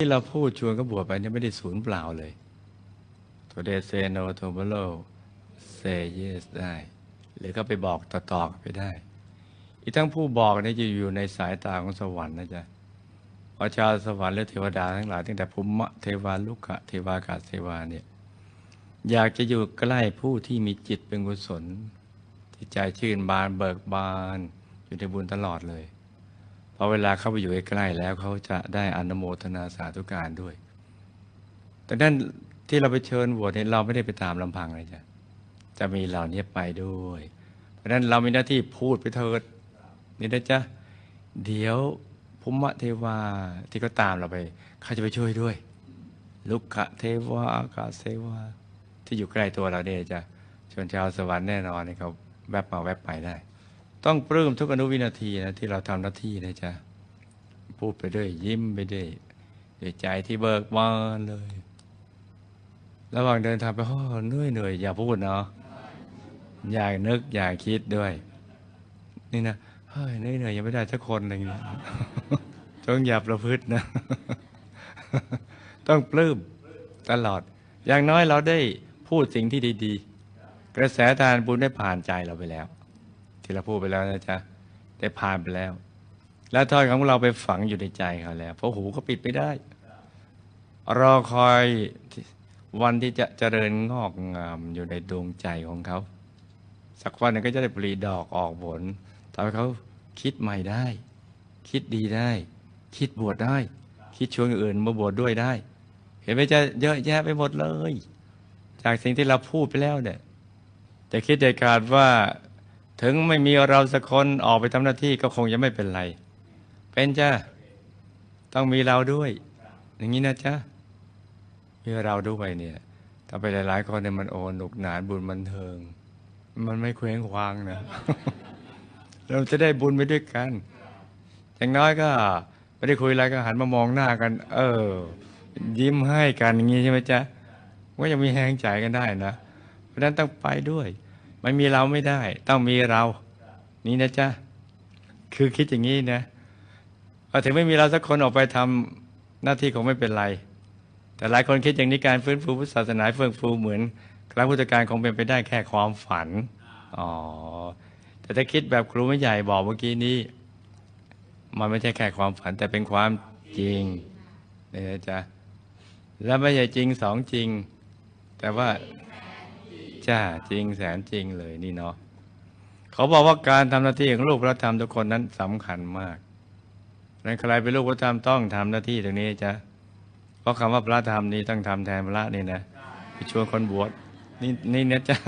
ที่เราพูดชวนก็บวชไปเนี่ยไม่ได้สูญเปล่าเลยตัวเดเซโนโทโบโลเซเยสได้ หรือก็ไปบอกต่อๆไปได้ อีกทั้งผู้บอกเนี่ยจะอยู่ในสายตาของสวรรค์นะจ๊ะพอชาสวรรค์และเทวดาทั้งหลายตั้งแต่ภูมิเทวาลุกะเทวากาศเทวาเนี่ยอยากจะอยู่ใกล้ผู้ที่มีจิตเป็นกุศลที่ใจชื่นบานเบิกบานอยู่ในบุญตลอดเลย พอเวลาเข้าไปอยู่ใกล้ๆแล้วเขาจะได้อนุโมทนาสาธุการด้วย แต่นั่นที่เราไปเชิญบวชเนี่ยเราไม่ได้ไปตามลำพังเลยจ้ะจะมีเหล่านี้ไปด้วย เพราะนั้นเรามีหน้าที่พูดไปเถิดนี่นะจ๊ะเดี๋ยวภูมิเทวาที่เขาตามเราไปเขาจะไปช่วยด้วย ลุกขะเทวาอากาศเทวาที่อยู่ใกล้ตัวเราเนี่ยจะชนชาวสวรรค์แน่นอนนี่เขาแวบมาแวบไปได้ ต้องปลื้มทุกอนุวินาทีนะที่เราทำหน้าที่นะจ๊ะพูดไปด้วยยิ้มไปด้วยด้วยใจที่เบิกบานเลย ระหว่างเดินทางไปโอ้เหนื่อยเหนื่อยอย่าพูดเนาะอย่านึกอย่าคิดด้วย นี่นะเฮ้ยเหนื่อยเหนื่อยยังไม่ได้สักคนอะไรอย่างเงี้ยต้องอย่าประพฤตินะ ต้องปลื้มตลอด อย่างน้อยเราได้พูดสิ่งที่ดี ๆ กระแสทานบุญได้ผ่านใจเราไปแล้ว ที่เราพูดไปแล้วนะจ๊ะได้ผ่านไปแล้ว แล้วทอดของเราไปฝังอยู่ในใจเขาแล้ว เพราะหูก็ปิดไม่ได้ รอคอยวันที่จะเจริญงอกงามอยู่ในดวงใจของเขา สักวันนึงก็จะได้ปลีดอกออกผลทำให้เขาคิดใหม่ได้ คิดดีได้ คิดบวชได้ คิดชวนอื่นมาบวชด้วยได้ เห็นไหมจะเยอะแยะไปหมดเลย จากสิ่งที่เราพูดไปแล้วเนี่ยจะคิดเด็ดขาดว่า ถึงไม่มีเราสักคนออกไปทำหน้าที่ก็คงจะไม่เป็นไร เป็นจ้าต้องมีเราด้วย อย่างนี้นะจ๊ะมีเราด้วยเนี่ยถ้าไปหลายๆคนเนี่ยมันโอนหนุกหนานบุญบันเทิง มันไม่เคว้งคว้างนะเราจะได้บุญไปด้วยกัน อย่างน้อยก็ไม่ได้คุยอะไรก็หันมามองหน้ากัน เออ ยิ้มให้กันอย่างนี้ใช่ไหมจ๊ะก็ยังมีแหงใจกันได้นะ เพราะนั้นต้องไปด้วย ไม่มีเราไม่ได้ ต้องมีเรา นี่นะจ๊ะคือคิดอย่างนี้นะถึงไม่มีเราสักคนออกไปทำหน้าที่คงไม่เป็นไร แต่หลายคนคิดอย่างนี้การฟื้นฟูพุทธศาสนาเฟื่องฟูเหมือนครั้งพุทธการคงเป็นไปได้แค่ความฝันอ๋อแต่ถ้าคิดแบบครูไม่ใหญ่บอกเมื่อกี้นี้ มันไม่ใช่แค่ความฝัน แต่เป็นความจริงนี่นะจ๊ะแล้วไม่ใช่จริงสองจริง แต่ว่า จ้าจริงแสนจริงเลยนี่เนาะเขาบอกว่าการทำหน้าที่ของลูกพระธรรมทุกคนนั้นสำคัญมากนั้นใครเป็นลูกพระธรรมต้องทำหน้าที่ตรงนี้จ้ะเพราะคำว่าพระธรรมนี้ต้องทำแทนพระนี่นะไปชวนคนบวชนี่นี่นะจ้า